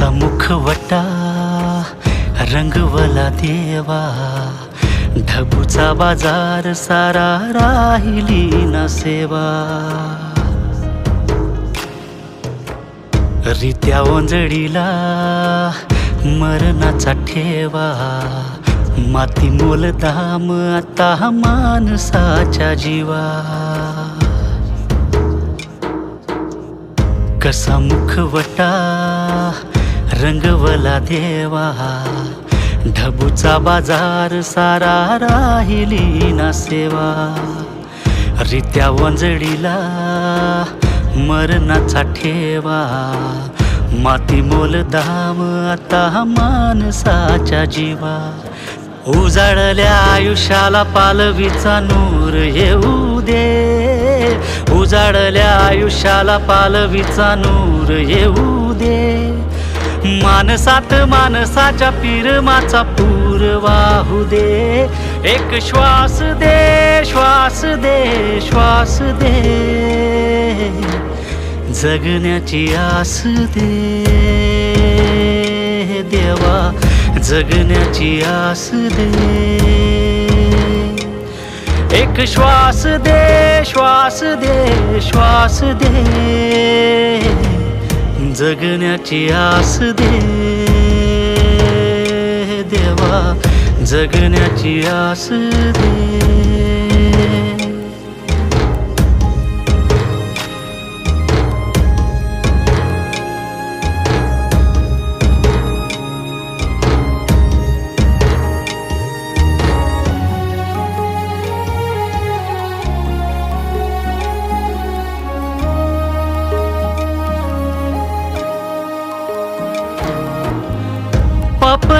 तुझा मुखवटा रंगवला देवा ढबूचा बाजार सारा राहिली ना सेवा. रित्या ओंजळीला मरणाचा ठेवा माती मोल दाम आता माणसाच्या जीवा. कसा मुखवटा रंगवला देवा. ढबूचा बाजार सारा राहिली ना सेवा. रित्या वंजडीला मरणाचा ठेवा. माती मोल धाम आता माणसाच्या जीवा. उजाडल्या आयुष्याला पालवीचा नूर येऊ दे. उजाडल्या आयुष्याला पालवीचा नूर येऊ दे. मानसात मानसाच्या पिरमाचा पूर वाहू दे. एक श्वास दे श्वास दे श्वास दे. जगण्याची आस दे. देवा जगण्याची आस दे. एक श्वास दे श्वास दे श्वास दे. जगण्याची आस दे देवा. जगण्याची आस दे.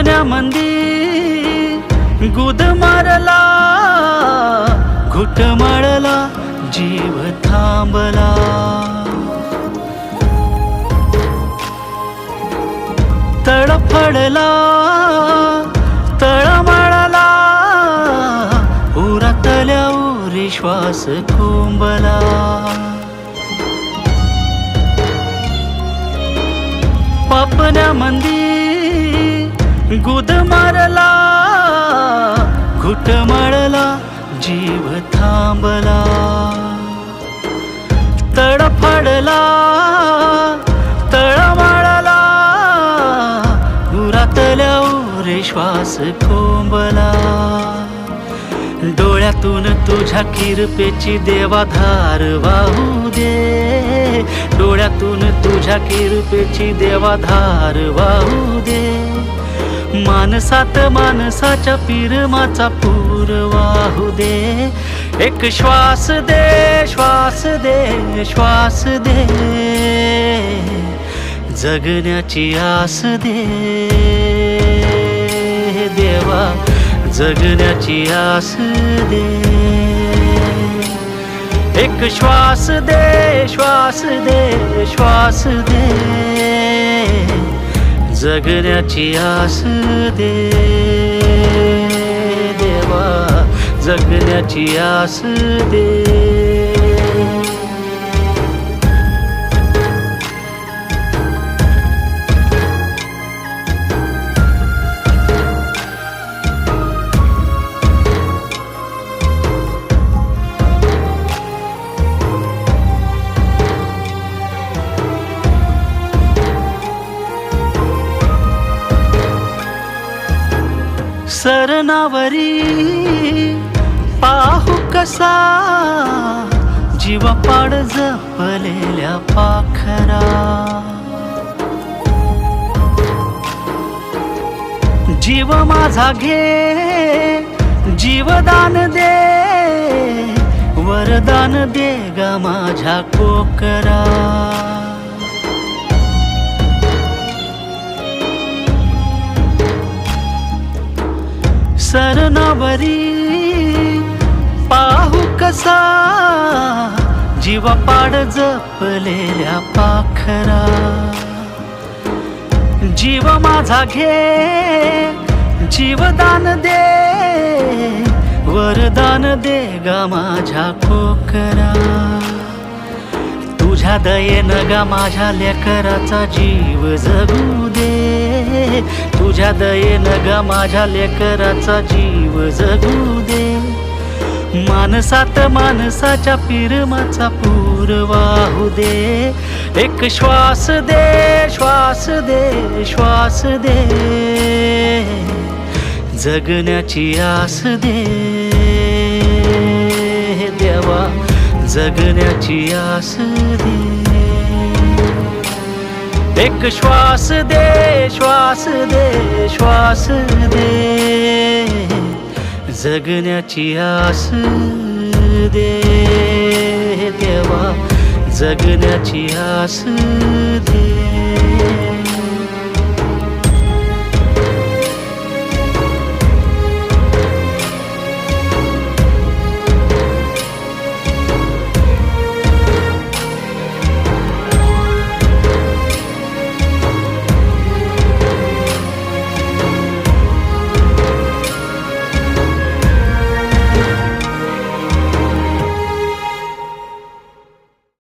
पापण्यामंदी गुद मारला घुट मारला जीव थांबला. तडफडला तळमळला उरातल्या उरी श्वास कोंबला पापण्यामंदी गुद मारला घुट मळला जीव थांबला. तडफडला तळमळला उरातल्या उरे श्वास खोंबला. डोळ्यातून तुझ्या किरपेची देवाधार वाहू दे. डोळ्यातून तुझ्या किरपेची देवाधार वाहू दे. मानसात माणसाच्या पिरमाचा पूर वाहू दे. एक श्वास दे श्वास दे श्वास दे. जगण्याची आस दे. देवा जगण्याची आस दे. एक श्वास दे श्वास दे श्वास दे. जगण्याची आस दे देवा. जगण्याची आस दे. सरनावरी पाहू कसा जीव पाड जपलेल्या पाखरा. जीव माझा घे जीवदान दे वरदान दे ग माझ्या कोकरा. सरनावरी पाहू कसा जीवा पाड जपलेल्या पाखरा. जीव माझा घे जीवदान दे वरदान दे गा माझ्या कोकरा. तुझ्या दयेन गा माझ्या लेकराचा जीव जगू दे. तुझ्या दयेन ग माझ्या लेकराचा जीव जगू दे. मानसात माणसाच्या पिरमाचा पूर वाहू दे. एक श्वास दे श्वास दे श्वास दे. जगण्याची आस दे. देवा जगण्याची आस दे. एक श्वास दे श्वास दे श्वास दे. जगण्याची आस दे देवा जगण्याची आस दे.